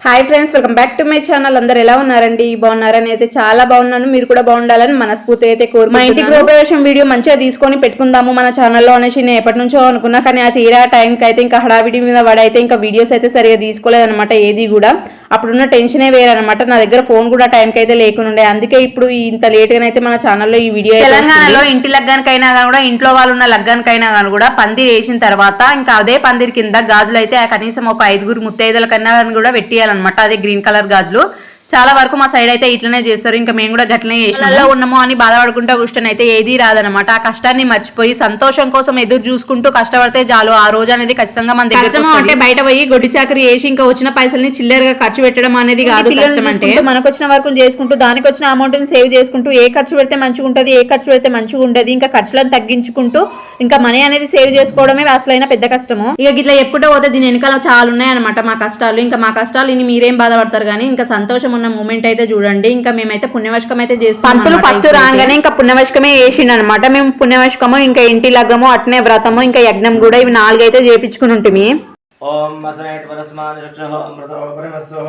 Hi friends welcome back to my channel అందరు ఎలా ఉన్నారండి? బాగున్నారని అయితే చాలా బాగున్నాను. మీరు కూడా బాగుండాలని మనస్ఫూర్తి అయితే కోరు మా ఇంటి గృహప్రవేశం వీడియో మంచిగా తీసుకొని పెట్టుకుందాము మన ఛానల్లో అనేసి నేను ఎప్పటి నుంచో అనుకున్నా కానీ ఆ తీరా టైంకి అయితే ఇంకా హడావిడి మీద పడైతే ఇంకా వీడియోస్ అయితే సరిగా తీసుకోలేదన్నమాట ఏది కూడా. అప్పుడున్న టెన్షనే వేరనమాట నా దగ్గర ఫోన్ కూడా టైంకి అయితే లేకుండా. అందుకే ఇప్పుడు ఇంత లేట్ అయితే మన ఛానల్లో ఈ వీడియో తెలంగాణలో ఇంటి లగ్గానికైనా కానీ కూడా ఇంట్లో వాళ్ళు ఉన్న లగ్గానికైనా కానీ కూడా పందిరి వేసిన తర్వాత ఇంకా అదే పందిరి కింద గాజులు అయితే కనీసం ఒక ఐదుగురు ముత్తైదుల కన్నా కానీ కూడా పెట్టియాలన్నమాట అదే గ్రీన్ కలర్ గాజులు. చాలా వరకు మా సైడ్ అయితే ఇట్లనే చేస్తారు. ఇంకా మేము కూడా గట్లనే చేసినా. ఉన్నాము అని బాధపడుకుంటూ కూర్చొని అయితే ఏది రాదనమాట ఆ కష్టాన్ని మర్చిపోయి సంతోషం కోసం ఎదురు చూసుకుంటూ కష్టపడితే చాలు. ఆ రోజు అనేది ఖచ్చితంగా మన దగ్గర అంటే బయట పోయి గొడ్డి చాకరీ చేసి ఇంకా వచ్చిన పైసల్ని చిల్లరగా ఖర్చు పెట్టడం అనేది కాదు కష్టం అంటే. మనకు వచ్చిన వరకు చేసుకుంటూ దానికి వచ్చిన అమౌంట్ని సేవ్ చేసుకుంటూ ఏ ఖర్చు పెడితే మంచిగా ఉంటుంది ఏ ఖర్చు పెడితే మంచిగా ఉండదు. ఇంకా ఖర్చులను తగ్గించుకుంటూ ఇంకా మనీ అనేది సేవ్ చేసుకోవడమే అసలైన పెద్ద కష్టము. ఇక ఇట్లా ఎప్పుడో పోతే దీని వెనకాల చాలా ఉన్నాయన్నమాట మా కష్టాలు. ఇంకా మా కష్టాలు ఇని మీరేం బాధపడతారు కానీ ఇంకా సంతోషం ఉన్న మూమెంట్ అయితే చూడండి. ఇంకా మేమైతే పుణ్యవశకం అయితే చేస్తాం పంతులు ఫస్ట్ రాగానే ఇంకా పుణ్యవశకమే వేసిండు అనమాట మేము పుణ్యవశకము ఇంకా ఇంటి లగ్గము అట్నే వ్రతము ఇంకా యజ్ఞం కూడా ఇవి నాలుగైతే చేపించుకుని ఉంటుంది ఓం వసనేట్ వరస్మాన్ చక్షుః అమృతో పరమస్సుః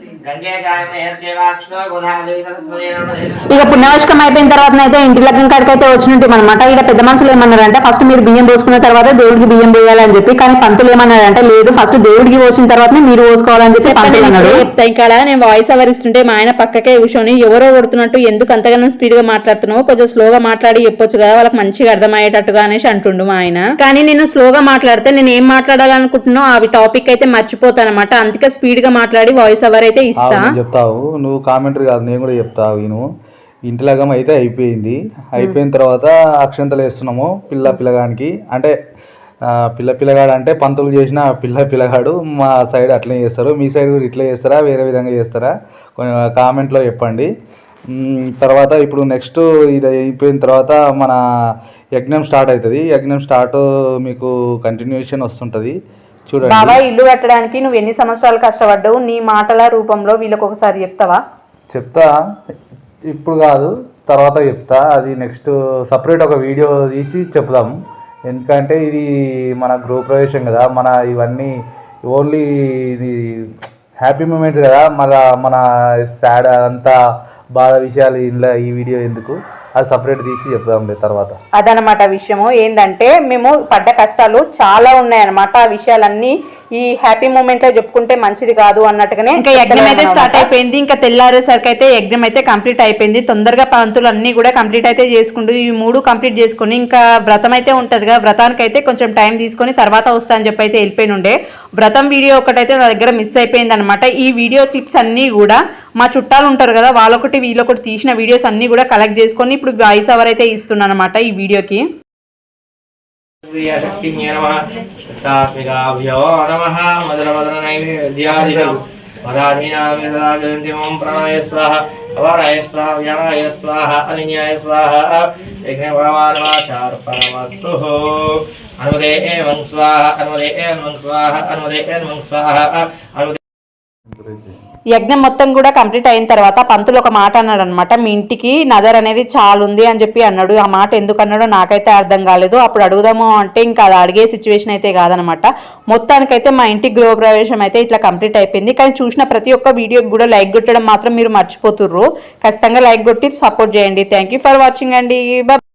ఇక పుణ్యవశకం అయిపోయిన తర్వాత అయితే ఇంటి లగ్గం కాడికి అయితే వచ్చినట్టు అనమాట ఇక్కడ పెద్ద మనుషులు ఏమన్నారంటే ఫస్ట్ మీరు బియ్యం పోసుకున్న తర్వాత దేవుడికి బియ్యం పోయాలని చెప్పి కానీ పంతులు ఏమన్నారంటే లేదు ఫస్ట్ దేవుడికి పోసిన తర్వాత మీరు పోసుకోవాలని చెప్పి పంతులు అన్నాడు. చెప్తా ఇక్కడ నేను వాయిస్ ఓవర్ ఇస్తుంటే మా ఆయన పక్కకే కూర్చొని ఎవరో కొడుతున్నట్టు ఎందుకు అంతగానో స్పీడ్గా మాట్లాడుతున్నావు కొంచెం స్లోగా మాట్లాడి చెప్పొచ్చు కదా వాళ్ళకి మంచిగా అర్థమయ్యేటట్టుగా అనేసి అంటుండు మా ఆయన. కానీ నేను స్లోగా మాట్లాడితే నేను ఏం మాట్లాడాలనుకుంటున్నానో అవి టాపిక్ అయితే మర్చిపోతానమాట అందుకే స్పీడ్గా మాట్లాడి వాయిస్ ఓవర్ అయితే ఇస్తా చెప్తావు. నువ్వు కామెంటరీ కాదు నేను కూడా చెప్తావు విను. ఇంటి లగం అయితే అయిపోయింది. అయిపోయిన తర్వాత అక్షంతలు వేస్తున్నాము పిల్ల పిల్లగానికి. అంటే పిల్ల పిల్లగాడు అంటే పంతులు చేసిన పిల్ల పిల్లగాడు మా సైడ్ అట్లనే చేస్తారు. మీ సైడ్ కూడా ఇట్లా చేస్తారా వేరే విధంగా చేస్తారా? కొంచెం కామెంట్లో చెప్పండి. తర్వాత ఇప్పుడు నెక్స్ట్ ఇది అయిపోయిన తర్వాత మన యజ్ఞం స్టార్ట్ అవుతుంది. యజ్ఞం స్టార్ట్ మీకు కంటిన్యూషన్ వస్తుంటుంది. బాబా ఇల్లు కట్టడానికి నువ్వు ఎన్ని సంవత్సరాలు కష్టపడ్డావు? నీ మాటల రూపంలో వీళ్ళకి ఒకసారి చెప్తావా? చెప్తా. ఇప్పుడు కాదు తర్వాత చెప్తా. అది నెక్స్ట్ సపరేట్ ఒక వీడియో తీసి చెప్దాం. ఎందుకంటే ఇది మన గృహప్రవేశం కదా. మన ఇవన్నీ ఓన్లీ ఇది హ్యాపీ మూమెంట్స్ కదా. మన మన సాడ్ అంతా బాధ విషయాలు ఇలా ఈ వీడియో ఎందుకు? అది సపరేట్ తీసి చెప్దాంలే తర్వాత. అదనమాట విషయము. ఏంటంటే మేము పడ్డ కష్టాలు చాలా ఉన్నాయన్నమాట. ఆ విషయాలన్నీ ఈ హ్యాపీ మూమెంట్లో చెప్పుకుంటే మంచిది కాదు అన్నట్టుగానే ఇంకా యజ్ఞం అయితే స్టార్ట్ అయిపోయింది ఇంకా తెల్లారేసరికి అయితే యజ్ఞం అయితే కంప్లీట్ అయిపోయింది. తొందరగా పంతులు అన్ని కూడా కంప్లీట్ అయితే చేసుకుంటూ ఈ మూడు కంప్లీట్ చేసుకుని ఇంకా వ్రతం అయితే ఉంటది కదా వ్రతానికి అయితే కొంచెం టైం తీసుకొని తర్వాత వస్తా అని చెప్పి అయితే వెళ్ళిపోయి ఉండే. వ్రతం వీడియో ఒకటైతే నా దగ్గర మిస్ అయిపోయింది అనమాట ఈ వీడియో క్లిప్స్ అన్ని కూడా మా చుట్టాలు ఉంటారు కదా వాళ్ళొకటి వీళ్ళొకటి తీసిన వీడియోస్ అన్ని కూడా కలెక్ట్ చేసుకొని ఇప్పుడు వాయిస్ ఓవర్ అయితే ఇస్తున్నాను అనమాట ఈ వీడియోకి శక్తిన్యే నమః తాత్వికాభ్యో నమః. మదనమదన నైవేద్యాదికం వరాధీనామిదాగంతిమం ప్రణయ స్వాహ. అవారాయ స్వాహ వ్యానాయ స్వాహ అలిన్యాయ స్వాహ. యజ్ఞపరమానవాచార్పణమస్తు అనుమదే ఏవం స్వాహ అనుమదే స్వాహ అనుమదే స్వాహ అనుమదే యజ్ఞం మొత్తం కూడా కంప్లీట్ అయిన తర్వాత పంతులు ఒక మాట అన్నాడు అనమాట మీ ఇంటికి నదర్ అనేది చాలు ఉంది అని చెప్పి అన్నాడు. ఆ మాట ఎందుకు అన్నాడో నాకైతే అర్థం కాలేదు. అప్పుడు అడుగుదాము అంటే ఇంకా అది అడిగే సిచ్యువేషన్ అయితే కాదనమాట మొత్తానికైతే మా ఇంటి గృహప్రవేశం అయితే ఇట్లా కంప్లీట్ అయిపోయింది. కానీ చూసిన ప్రతి ఒక్క వీడియోకి కూడా లైక్ కొట్టడం మాత్రం మీరు మర్చిపోతుర్రు. ఖచ్చితంగా లైక్ కొట్టి సపోర్ట్ చేయండి. థ్యాంక్ యూ ఫర్ వాచింగ్ అండి. Bye.